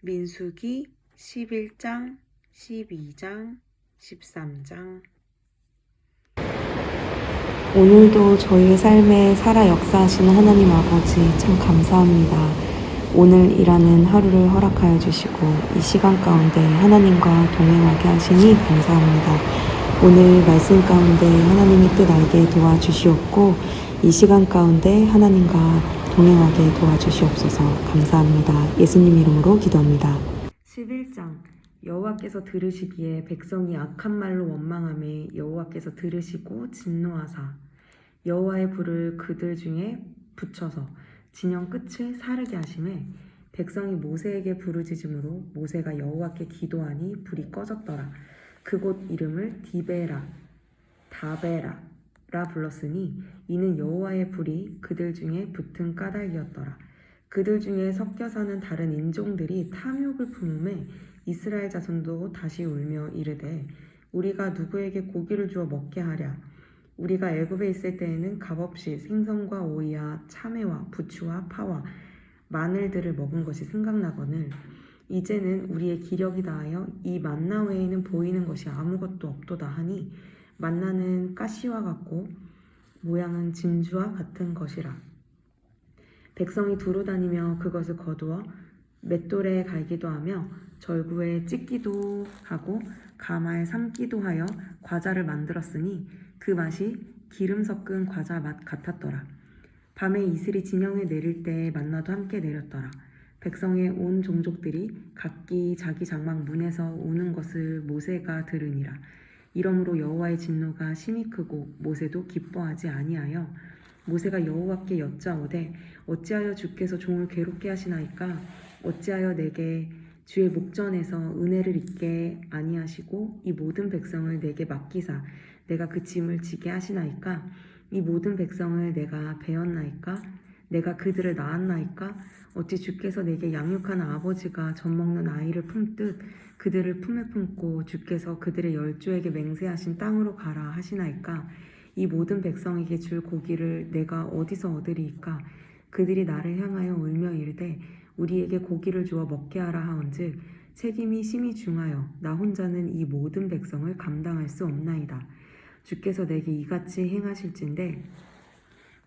민수기 11장, 12장, 13장. 오늘도 저희의 삶에 살아 역사하시는 하나님 아버지 참 감사합니다. 오늘이라는 하루를 허락하여 주시고 이 시간 가운데 하나님과 동행하게 하시니 감사합니다. 오늘 말씀 가운데 하나님의 뜻 알게 도와주시옵고 이 시간 가운데 하나님과 동행하게 도와주시옵소서 감사합니다. 예수님 이름으로 기도합니다. 11장 여호와께서 들으시기에 백성이 악한 말로 원망함에 여호와께서 들으시고 진노하사 여호와의 불을 그들 중에 붙여서 진영 끝을 사르게 하심에 백성이 모세에게 부르짖음으로 모세가 여호와께 기도하니 불이 꺼졌더라 그곳 이름을 디베라 다베라 라 불렀으니 이는 여호와의 불이 그들 중에 붙은 까닭이었더라. 그들 중에 섞여 사는 다른 인종들이 탐욕을 품음에 이스라엘 자손도 다시 울며 이르되 우리가 누구에게 고기를 주어 먹게 하랴? 우리가 애굽에 있을 때에는 값없이 생선과 오이와 참외와 부추와 파와 마늘들을 먹은 것이 생각나거늘 이제는 우리의 기력이 다하여 이 만나 외에는 보이는 것이 아무것도 없도다 하니 만나는 가시와 같고 모양은 진주와 같은 것이라 백성이 두루 다니며 그것을 거두어 맷돌에 갈기도 하며 절구에 찢기도 하고 가마에 삶기도 하여 과자를 만들었으니 그 맛이 기름 섞은 과자 맛 같았더라. 밤에 이슬이 진영에 내릴 때에 만나도 함께 내렸더라. 백성의 온 종족들이 각기 자기 장막 문에서 우는 것을 모세가 들으니라. 이러므로 여호와의 진노가 심히 크고 모세도 기뻐하지 아니하여 모세가 여호와께 여짜오되 어찌하여 주께서 종을 괴롭게 하시나이까? 어찌하여 내게 주의 목전에서 은혜를 잊게 아니하시고 이 모든 백성을 내게 맡기사 내가 그 짐을 지게 하시나이까? 이 모든 백성을 내가 배웠나이까 내가 그들을 낳았나이까? 어찌 주께서 내게 양육하는 아버지가 젖 먹는 아이를 품듯 그들을 품에 품고 주께서 그들의 열조에게 맹세하신 땅으로 가라 하시나이까? 이 모든 백성에게 줄 고기를 내가 어디서 얻으리이까? 그들이 나를 향하여 울며 이르되 우리에게 고기를 주어 먹게 하라 하온즉 책임이 심히 중하여 나 혼자는 이 모든 백성을 감당할 수 없나이다. 주께서 내게 이같이 행하실진데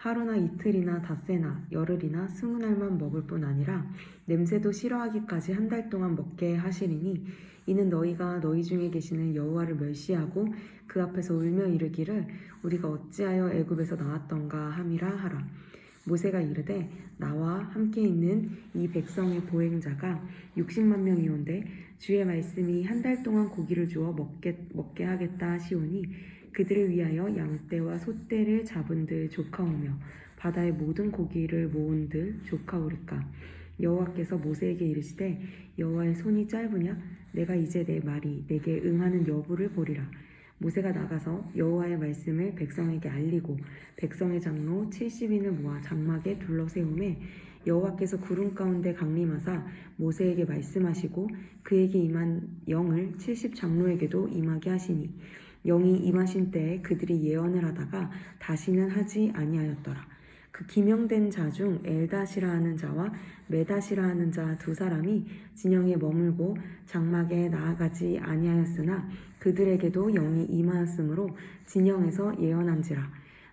하루나 이틀이나 닷새나 열흘이나 스무 날만 먹을 뿐 아니라 냄새도 싫어하기까지 한 달 동안 먹게 하시리니 이는 너희가 너희 중에 계시는 여호와를 멸시하고 그 앞에서 울며 이르기를 우리가 어찌하여 애굽에서 나왔던가 함이라 하라. 모세가 이르되 나와 함께 있는 이 백성의 보행자가 60만 명이온데 주의 말씀이 한 달 동안 고기를 주어 먹게 먹게 하겠다 하시오니 그들을 위하여 양떼와 소떼를 잡은 들 조카오며 바다의 모든 고기를 모은 들 조카오리까. 여호와께서 모세에게 이르시되 여호와의 손이 짧으냐? 내가 이제 내 말이 내게 응하는 여부를 보리라. 모세가 나가서 여호와의 말씀을 백성에게 알리고 백성의 장로 70인을 모아 장막에 둘러 세우매 여호와께서 구름 가운데 강림하사 모세에게 말씀하시고 그에게 임한 영을 70 장로에게도 임하게 하시니 영이 임하신 때에 그들이 예언을 하다가 다시는 하지 아니하였더라. 그 기명된 자 중 엘다시라 하는 자와 메다시라 하는 자 두 사람이 진영에 머물고 장막에 나아가지 아니하였으나 그들에게도 영이 임하였으므로 진영에서 예언한지라.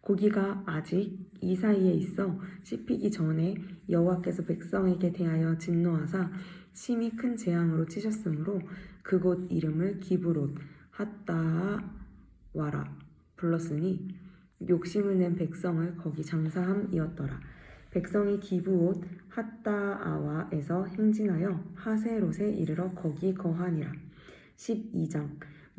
고기가 아직 이 사이에 있어 씹히기 전에 여호와께서 백성에게 대하여 진노하사 심히 큰 재앙으로 치셨으므로 그곳 이름을 기브롯 핫다 와라 불렀으니 욕심을 낸 백성을 거기 장사함이었더라. 백성이 기브옷 핫다아와에서 행진하여 하세롯에 이르러 거기 거하니라. 12장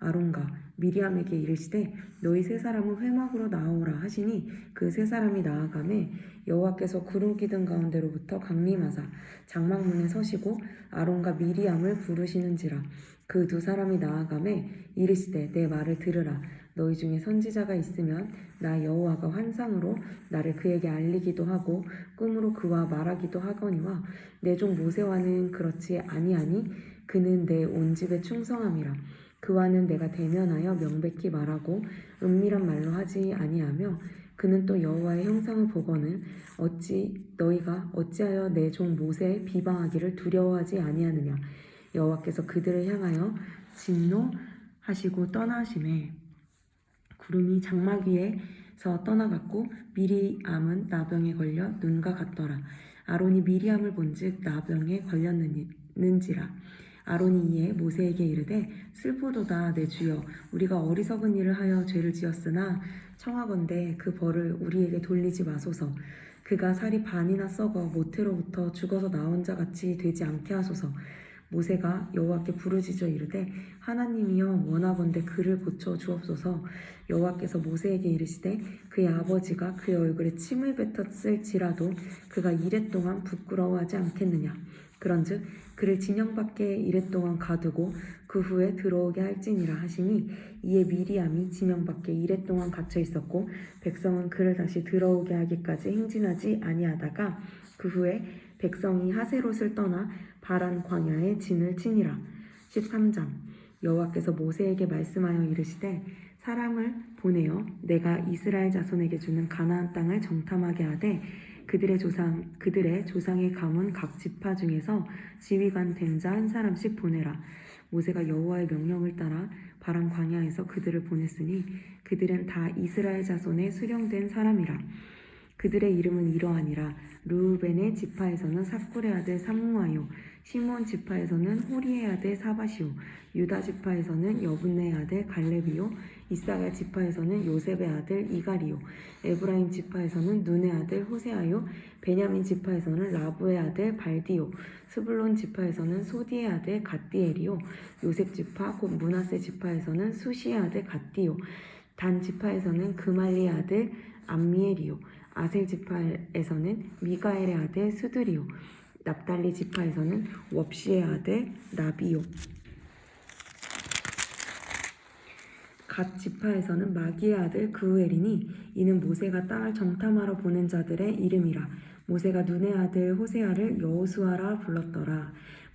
아론과 미리암에게 이르시되 너희 세 사람은 회막으로 나오라 하시니 그 세 사람이 나아가매 여호와께서 구름 기둥 가운데로부터 강림하사 장막문에 서시고 아론과 미리암을 부르시는지라. 그 두 사람이 나아가매 이르시되 내 말을 들으라. 너희 중에 선지자가 있으면 나 여호와가 환상으로 나를 그에게 알리기도 하고 꿈으로 그와 말하기도 하거니와 내 종 모세와는 그렇지 아니하니 그는 내 온 집에 충성함이라 그와는 내가 대면하여 명백히 말하고 은밀한 말로 하지 아니하며 그는 또 여호와의 형상을 보거늘 어찌 너희가 어찌하여 내 종 모세의 비방하기를 두려워하지 아니하느냐 여호와께서 그들을 향하여 진노하시고 떠나심에 구름이 장막 위에서 떠나갔고 미리암은 나병에 걸려 눈과 같더라. 아론이 미리암을 본즉 나병에 걸렸는지라. 아론이 이에 모세에게 이르되 슬프도다 내 주여. 우리가 어리석은 일을 하여 죄를 지었으나 청하건대 그 벌을 우리에게 돌리지 마소서. 그가 살이 반이나 썩어 모태로부터 죽어서 나온 자 같이 되지 않게 하소서. 모세가 여호와께 부르짖어 이르되 하나님이여 원하건대 그를 고쳐 주옵소서. 여호와께서 모세에게 이르시되 그의 아버지가 그의 얼굴에 침을 뱉었을지라도 그가 이랫 동안 부끄러워하지 않겠느냐 그런즉 그를 진영 밖에 이랫동안 가두고 그 후에 들어오게 할지니라 하시니 이에 미리암이 진영 밖에 이랫동안 갇혀 있었고 백성은 그를 다시 들어오게 하기까지 행진하지 아니하다가 그 후에 백성이 하세롯을 떠나 바란 광야에 진을 치니라. 13장. 여호와께서 모세에게 말씀하여 이르시되 사람을 보내어 내가 이스라엘 자손에게 주는 가나안 땅을 정탐하게 하되 그들의 조상 그들의 조상의 가문 각 지파 중에서 지휘관 된 자 한 사람씩 보내라. 모세가 여호와의 명령을 따라 바람 광야에서 그들을 보냈으니 그들은 다 이스라엘 자손의 수령된 사람이라 그들의 이름은 이러하니라 루벤의 지파에서는 사쿠의 아들 사무아요 시몬 지파에서는 호리의 아들 사바시오 유다 지파에서는 여분의 아들 갈렙이요 이사갈 지파에서는 요셉의 아들 이가리요 에브라임 지파에서는 눈의 아들 호세아요 베냐민 지파에서는 라부의 아들 발디요 스불론 지파에서는 소디의 아들 갓디엘이요 요셉 지파 곧 문하세 지파에서는 수시의 아들 갓디요 단 지파에서는 그말리의 아들 암미엘이요 아셀 지파에서는 미가엘의 아들 스드리요 납달리 지파에서는 웁시의 아들 나비요 갓 지파에서는 마기의 아들 그우엘이니 이는 모세가 땅을 정탐하러 보낸 자들의 이름이라. 모세가 눈의 아들 호세아를 여호수아라 불렀더라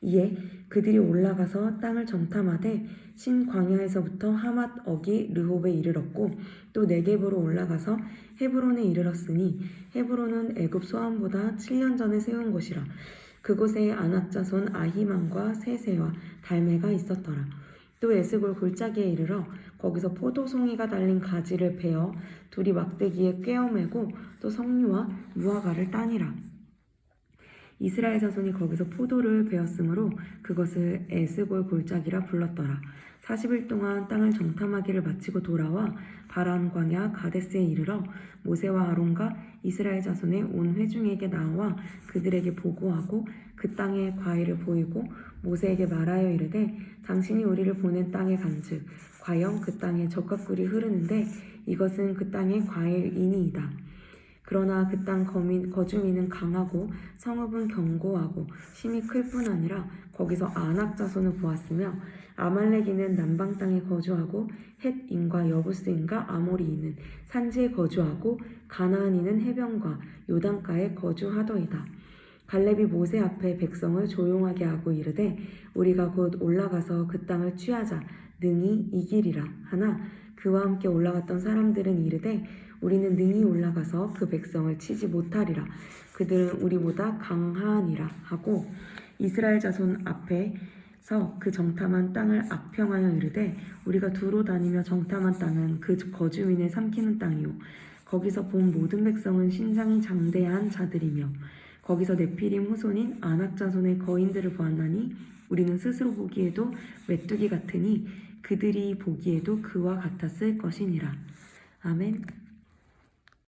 이에 그들이 올라가서 땅을 정탐하되 신 광야에서부터 하맛 어기 르홉에 이르렀고 또 네겝으로 올라가서 헤브론에 이르렀으니 헤브론은 애굽 소함보다 7년 전에 세운 곳이라 그곳에 아낙자손 아히만과 세세와 달메가 있었더라. 또 에스골 골짜기에 이르러 거기서 포도송이가 달린 가지를 베어 둘이 막대기에 꿰어매고 또 석류와 무화과를 따니라 이스라엘 자손이 거기서 포도를 베었으므로 그것을 에스골 골짜기라 불렀더라. 40일 동안 땅을 정탐하기를 마치고 돌아와 바란 광야 가데스에 이르러 모세와 아론과 이스라엘 자손의 온 회중에게 나와 그들에게 보고하고 그 땅의 과일을 보이고 모세에게 말하여 이르되 당신이 우리를 보낸 땅에 간즉 과연 그 땅에 적각꿀이 흐르는데 이것은 그 땅의 과일이니이다. 그러나 그 땅 거주민은 강하고 성읍은 견고하고 힘이 클 뿐 아니라 거기서 아낙 자손을 보았으며 아말렉인은 남방 땅에 거주하고 헷인과 여부스인과 아모리인은 산지에 거주하고 가나안인은 해변과 요단가에 거주하더이다. 갈렙이 모세 앞에 백성을 조용하게 하고 이르되 우리가 곧 올라가서 그 땅을 취하자. 능히 이기리라. 하나 그와 함께 올라갔던 사람들은 이르되 우리는 능히 올라가서 그 백성을 치지 못하리라. 그들은 우리보다 강하니라. 하고 이스라엘 자손 앞에 서 그 정탐한 땅을 악평하여 이르되 우리가 두루 다니며 정탐한 땅은 그 거주민을 삼키는 땅이요. 거기서 본 모든 백성은 신장이 장대한 자들이며 거기서 네피림 후손인 아낙 자손의 거인들을 보았나니 우리는 스스로 보기에도 메뚜기 같으니 그들이 보기에도 그와 같았을 것이니라. 아멘.